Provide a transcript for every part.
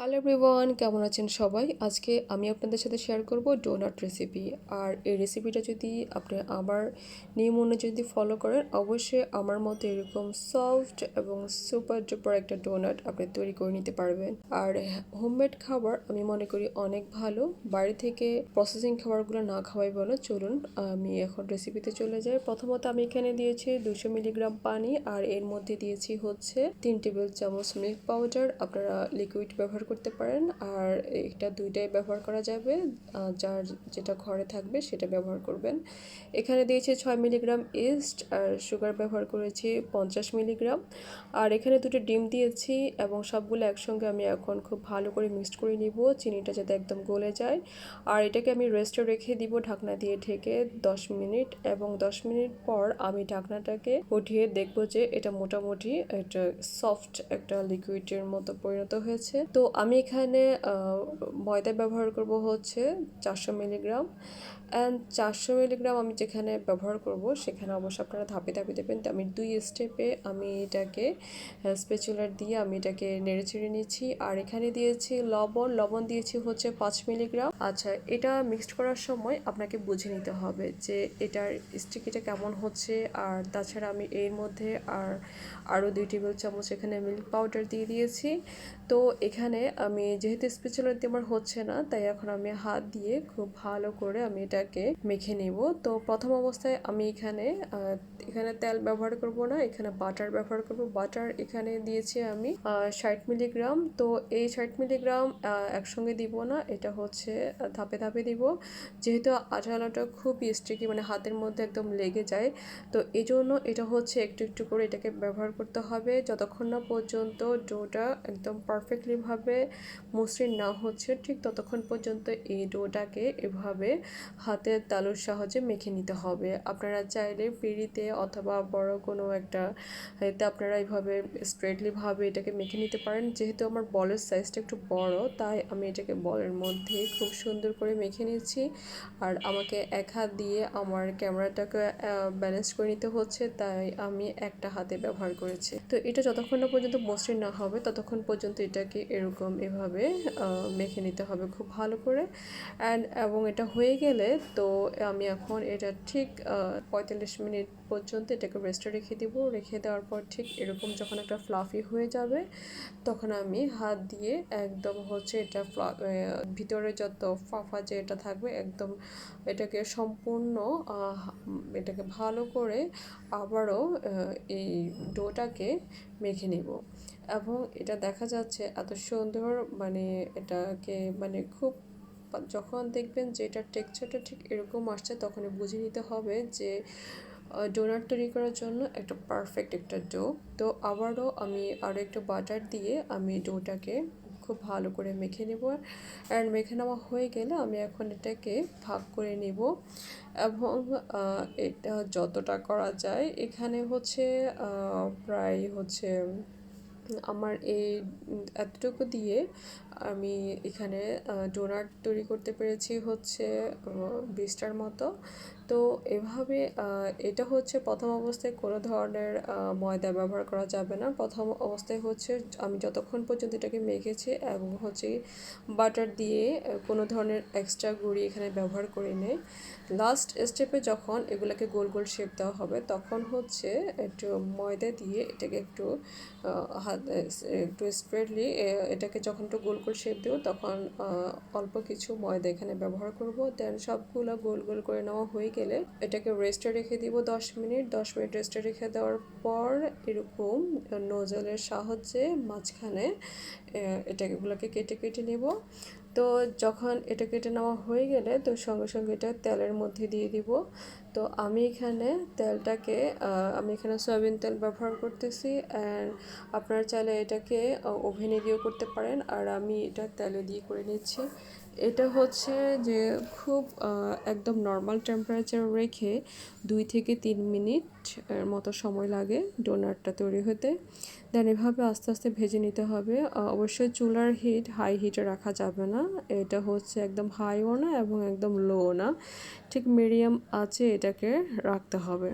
Hello everyone কেমন আছেন সবাই? আজকে আমি আপনাদের সাথে শেয়ার করব ডোনাট রেসিপি আর এই রেসিপিটা যদি আপনি আমার নিয়ম অনুযায়ী যদি ফলো করেন, অবশ্যই আমার মতো এরকম সফট এবং সুপার ডুপার একটা ডোনাট আপনি তৈরি করে নিতে পারবেন। আর হোমমেড খাবার আমি মনে করি অনেক ভালো। বাড়ি থেকে প্রসেসিং খাবারগুলো না খাওয়াই ভালো। চলুন, আমি এখন রেসিপিতে চলে যাই। প্রথমত আমি এখানে দিয়েছি দুশো মিলিগ্রাম পানি। আর এর মধ্যে দিয়েছি হচ্ছে তিন টেবিল চামচ মিল্ক পাউডার আপনারা লিকুইড ব্যবহার করতে পারেন। আর এটা দুইটাই ব্যবহার করা যাবে। যার যেটা ঘরে থাকবে সেটা ব্যবহার করবেন। এখানে দিয়েছি ছয় মিলিগ্রাম ইস্ট আর সুগার ব্যবহার করেছি পঞ্চাশ মিলিগ্রাম। আর এখানে দুটো ডিম দিয়েছি এবং সবগুলো একসঙ্গে আমি এখন খুব ভালো করে মিক্সড করে নিব। চিনিটা যাতে একদম গলে যায়। আর এটাকে আমি রেস্টে রেখে দিব ঢাকনা দিয়ে ঢেকে দশ মিনিট এবং দশ মিনিট পর আমি ঢাকনাটাকে উঠিয়ে দেখব যে এটা মোটামুটি একটা সফট একটা লিকুইডের মতো পরিণত হয়েছে। তো আমি এখানে ময়দা ব্যবহার করব হচ্ছে চারশো মিলিগ্রাম। অ্যান্ড চারশো মিলিগ্রাম আমি যেখানে ব্যবহার করব, সেখানে অবশ্য আপনারা ধাপে ধাপে দেবেন। আমি দুই স্টেপে আমি এটাকে স্পেচুলার দিয়ে আমি এটাকে নেড়ে চেড়ে নিচ্ছি আর এখানে দিয়েছি লবণ। লবণ দিয়েছি হচ্ছে পাঁচ মিলিগ্রাম। আচ্ছা এটা মিক্সড করার সময় আপনাকে বুঝে নিতে হবে যে এটার স্টিকিটা কেমন হচ্ছে। আর তাছাড়া আমি এর মধ্যে আর আরও দুই টেবিল চামচ এখানে মিল্ক পাউডার দিয়ে দিয়েছি। তো এখানে আমি যেহেতু দিয়ে আমার হচ্ছে না, তাই এখন আমি হাত দিয়ে খুব ভালো করে আমি এটাকে মেখে নেব। তো প্রথম অবস্থায় আমি এখানে এখানে তেল ব্যবহার করব না, এখানে বাটার ব্যবহার করব। বাটার এখানে দিয়েছি আমি ষাট মিলিগ্রাম তো এই ষাট মিলিগ্রাম একসঙ্গে দিব না, এটা হচ্ছে ধাপে ধাপে দিব। যেহেতু আঠালাটা খুব স্টিকি মানে হাতের মধ্যে একদম লেগে যায়, তো এই জন্য এটা হচ্ছে একটু একটু করে এটাকে ব্যবহার করতে হবে। যতক্ষণ না পর্যন্ত ডোটা একদম পারফেক্টলিভাবে মসৃণ না হচ্ছে, ঠিক ততক্ষণ পর্যন্ত এই ডোটাকে এভাবে হাতের তালুর সাহায্যে মেখে নিতে হবে। আপনারা চাইলে পিঁড়িতে অথবা বড় কোনো একটা এতে আপনারা এইভাবে স্ট্রেটলিভাবে এটাকে মেখে নিতে পারেন। যেহেতু আমার বলের সাইজটা একটু বড়, তাই আমি এটাকে বলের মধ্যে খুব সুন্দর করে মেখে নিয়েছি আর আমাকে এক হাত দিয়ে আমার ক্যামেরাটাকে ব্যালেন্স করে নিতে হচ্ছে, তাই আমি একটা হাতে ব্যবহার করেছি। তো এটা যতক্ষণ না পর্যন্ত মসৃণ না হবে, ততক্ষণ পর্যন্ত এটাকে এরকম এভাবে মেখে নিতে হবে খুব ভালো করে। অ্যান্ড এবং এটা হয়ে গেলে তো আমি এখন এটা ঠিক পঁয়তাল্লিশ মিনিট পর্যন্ত এটাকে রেস্টে রেখে দিব। রেখে দেওয়ার পর ঠিক এরকম যখন একটা ফ্লাফি হয়ে যাবে, তখন আমি হাত দিয়ে একদম হচ্ছে এটা ফ্লা ভিতরে যত ফাফা যে এটা থাকবে একদম এটাকে সম্পূর্ণ এটাকে ভালো করে আবারও এই ডোটাকে মেখে নিব। এবং এটা দেখা যাচ্ছে এত সুন্দর মানে এটাকে মানে খুব যখন দেখবেন যে এটার টেক্সচারটা ঠিক এরকম আসছে, তখনই বুঝে নিতে হবে যে ডোনাট তৈরি করার জন্য একটা পারফেক্ট একটা ডো তো আবারও আমি আরও একটু বাটার দিয়ে আমি ডোটাকে খুব ভালো করে মেখে নেব। অ্যান্ড মেখে নেওয়া হয়ে গেলে আমি এখন এটাকে ভাগ করে নেব। এবং এটা যতটা করা যায়। এখানে হচ্ছে প্রায় হচ্ছে আমার এই এতটুকু দিয়ে আমি এখানে ডোনাট তৈরি করতে পেরেছি হচ্ছে বিশটার মতো। তো এভাবে এটা হচ্ছে প্রথম অবস্থায় কোনো ধরনের ময়দা ব্যবহার করা যাবে না। প্রথম অবস্থায় হচ্ছে আমি যতক্ষণ পর্যন্ত এটাকে মেখেছি এবং হচ্ছে বাটার দিয়ে কোনো ধরনের এক্সট্রা গুঁড়ি এখানে ব্যবহার করে নেই। লাস্ট স্টেপে যখন এগুলোকে গোল গোল শেপ দেওয়া হবে, তখন হচ্ছে একটু ময়দা দিয়ে এটাকে একটু হাত একটু স্প্রেডলি এটাকে যখন একটু গোল গোল শেপ দেবো তখন অল্প কিছু ময়দা এখানে ব্যবহার করব। দেন সবগুলো গোল গোল করে নেওয়া হয়ে গেলে এটাকে রেস্টে রেখে দিব দশ মিনিট। দশ মিনিট রেস্টে রেখে দেওয়ার পর এরকম নোজলের সাহায্যে মাঝখানে এটাকে এগুলোকে কেটে কেটে নেব। তো যখন এটা কেটে নেওয়া হয়ে গেলে তো সঙ্গে সঙ্গে এটা তেলের মধ্যে দিয়ে দিব। তো আমি এখানে তেলটাকে আমি এখানে সয়াবিন তেল ব্যবহার করতেছি অ্যান্ড আপনারা চাইলে এটাকে ওভেনে দিয়েও করতে পারেন। আর আমি এটা তেলে দিয়ে করে নিচ্ছি। এটা হচ্ছে যে খুব একদম নর্মাল টেম্পারেচার রেখে দুই থেকে তিন মিনিট মতো সময় লাগে ডোনারটা তৈরি হতে। দেন এভাবে আস্তে আস্তে ভেজে নিতে হবে। অবশ্যই চুলার হিট হাই হিটে রাখা যাবে না। এটা হচ্ছে একদম হাইও না এবং একদম লো না। ঠিক মিডিয়াম আছে এটাকে রাখতে হবে।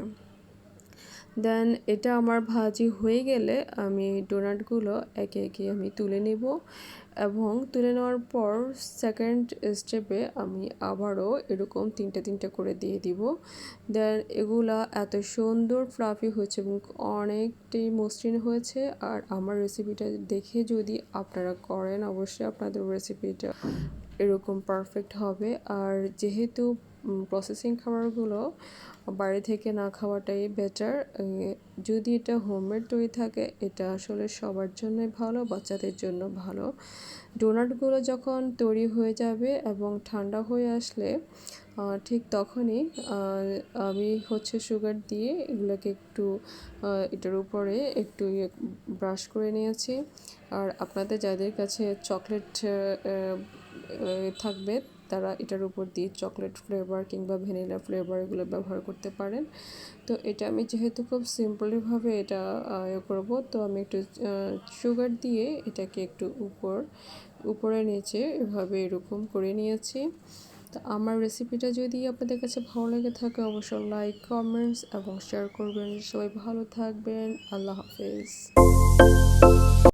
দেন এটা আমার ভাজি হয়ে গেলে আমি ডোনাটগুলো একে একে আমি তুলে নেব এবং তুলে নেওয়ার পর সেকেন্ড স্টেপে আমি আবারও এরকম তিনটে তিনটে করে দিয়ে দিব। দেন এগুলা এত সুন্দর ফ্লাফি হয়েছে এবং অনেকটাই মসৃণ হয়েছে আর আমার রেসিপিটা দেখে যদি আপনারা করেন, অবশ্যই আপনাদের রেসিপিটা এরকম পারফেক্ট হবে। আর যেহেতু প্রসেসিং খাবারগুলো বাড়ি থেকে না খাওয়াটাই বেটার যদি এটা হোমমেড তৈরি থাকে, এটা আসলে সবার জন্যই ভালো, বাচ্চাদের জন্য ভালো। ডোনাটগুলো যখন তৈরি হয়ে যাবে এবং ঠান্ডা হয়ে আসলে ঠিক তখনই আমি হচ্ছে সুগার দিয়ে এগুলোকে একটু এটার উপরে একটু ইয়ে ব্রাশ করে নিয়েছি। আর আপনাদের যাদের কাছে চকলেট থাকবে তারা এটার উপর দিয়ে চকলেট ফ্লেভার কিংবা ভ্যানিলা ফ্লেভার এগুলো ব্যবহার করতে পারেন। তো এটা আমি যেহেতু খুব সিম্পলিভাবে এটা ইয়ে করব, তো আমি একটু সুগার দিয়ে এটাকে একটু উপর, উপরে নিচে এভাবে এরকম করে নিয়েছি। তো আমার রেসিপিটা যদি আপনাদের কাছে ভালো লেগে থাকে অবশ্যই লাইক, কমেন্টস এবং শেয়ার করবেন। সবাই ভালো থাকবেন। আল্লাহ হাফেজ।